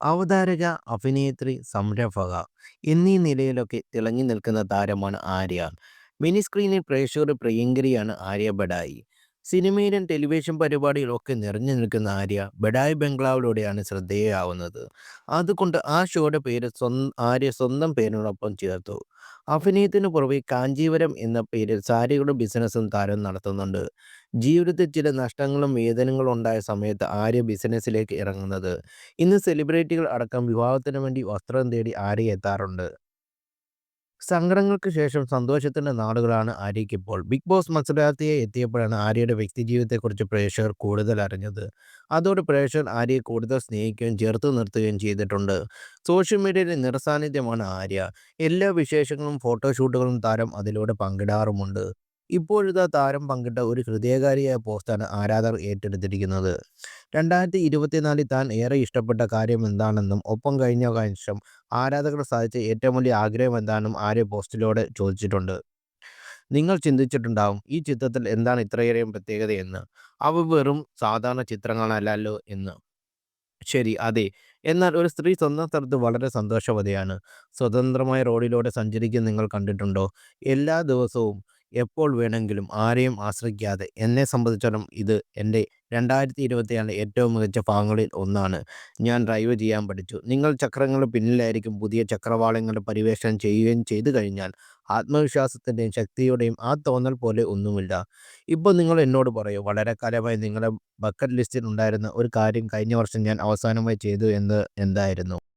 അവതാരക, അഭിനേത്രി, സംരംഭക എന്നീ നിലയിലൊക്കെ തിളങ്ങി നിൽക്കുന്ന താരമാണ് ആര്യ. മിനി സ്ക്രീനിൽ പ്രേക്ഷകരുടെ പ്രിയങ്കരിയാണ് ആര്യ ബഡായി. സിനിമയിലും ടെലിവിഷൻ പരിപാടികളൊക്കെ നിറഞ്ഞു നിൽക്കുന്ന ആര്യ ബഡായ് ബംഗ്ലാവിലൂടെയാണ് ശ്രദ്ധേയയാവുന്നത്. അതുകൊണ്ട് ആ ഷോയുടെ പേര് ആര്യ സ്വന്തം പേരിനോടൊപ്പം ചേർത്തു. അഭിനയത്തിനു പുറമെ കാഞ്ചീവരം എന്ന പേരിൽ സാരികളുടെ ബിസിനസ്സും താരം നടത്തുന്നുണ്ട്. ജീവിതത്തിൽ ചില നഷ്ടങ്ങളും വേദനകളും ഉണ്ടായ സമയത്ത് ആര്യ ബിസിനസ്സിലേക്ക് ഇറങ്ങുന്നത്. ഇന്ന് സെലിബ്രിറ്റികൾ അടക്കം വിവാഹത്തിന് വേണ്ടി വസ്ത്രം തേടി ആര്യ എത്താറുണ്ട്. സങ്കടങ്ങൾക്ക് ശേഷം സന്തോഷത്തിന്റെ നാളുകളാണ് ആര്യയ്ക്കിപ്പോൾ. ബിഗ് ബോസ് മത്സരാർത്ഥിയെ എത്തിയപ്പോഴാണ് ആര്യയുടെ വ്യക്തിജീവിതത്തെക്കുറിച്ച് പ്രേക്ഷകർ കൂടുതൽ അറിഞ്ഞത്. അതോടെ പ്രേക്ഷകർ ആര്യയെ കൂടുതൽ സ്നേഹിക്കുകയും ചേർത്ത് നിർത്തുകയും ചെയ്തിട്ടുണ്ട്. സോഷ്യൽ മീഡിയയിലെ നിറസാന്നിധ്യമാണ് ആര്യ. എല്ലാ വിശേഷങ്ങളും ഫോട്ടോഷൂട്ടുകളും താരം അതിലൂടെ പങ്കിടാറുമുണ്ട്. ഇപ്പോഴത്തെ താരം പങ്കിട്ട ഒരു ഹൃദയകാരിയായ പോസ്റ്റാണ് ആരാധകർ ഏറ്റെടുത്തിരിക്കുന്നത്. രണ്ടായിരത്തി ഇരുപത്തിനാലിൽ താൻ ഏറെ ഇഷ്ടപ്പെട്ട കാര്യം എന്താണെന്നും ഒപ്പം കഴിഞ്ഞ വർഷം ആരാധകർ സാധിച്ച ഏറ്റവും വലിയ ആഗ്രഹം എന്താണെന്നും ആര്യ പോസ്റ്റിലൂടെ ചോദിച്ചിട്ടുണ്ട്. നിങ്ങൾ ചിന്തിച്ചിട്ടുണ്ടാവും ഈ ചിത്രത്തിൽ എന്താണ് ഇത്രയേറെ പ്രത്യേകതയെന്ന്. അവ വെറും സാധാരണ ചിത്രങ്ങളല്ലല്ലോ എന്ന്. ശരി അതെ. എന്നാൽ ഒരു സ്ത്രീ സ്വന്തം സ്ഥലത്ത് വളരെ സന്തോഷവതിയാണ്. സ്വതന്ത്രമായ റോഡിലൂടെ സഞ്ചരിക്കുന്ന നിങ്ങൾ കണ്ടിട്ടുണ്ടോ? എല്ലാ ദിവസവും എപ്പോൾ വേണമെങ്കിലും ആരെയും ആശ്രയിക്കാതെ. എന്നെ സംബന്ധിച്ചിടത്തോളം ഇത് എന്റെ രണ്ടായിരത്തി ഇരുപത്തിനാലിലെ ഏറ്റവും മികച്ച ഭാഗങ്ങളിൽ ഒന്നാണ്. ഞാൻ ഡ്രൈവ് ചെയ്യാൻ പഠിച്ചു. നിങ്ങൾ ചക്രങ്ങളുടെ പിന്നിലായിരിക്കും പുതിയ ചക്രവാളങ്ങളുടെ പരിവേഷണം ചെയ്യുകയും ചെയ്തു കഴിഞ്ഞാൽ ആത്മവിശ്വാസത്തിന്റെയും ശക്തിയുടെയും ആ തോന്നൽ പോലെ ഒന്നുമില്ല. ഇപ്പോൾ നിങ്ങൾ എന്നോട് പറയൂ വളരെ കാലമായി നിങ്ങളുടെ ബക്കറ്റ് ലിസ്റ്റിൽ ഉണ്ടായിരുന്ന ഒരു കാര്യം കഴിഞ്ഞ വർഷം ഞാൻ അവസാനമായി ചെയ്തു എന്ന് എന്തായിരുന്നു?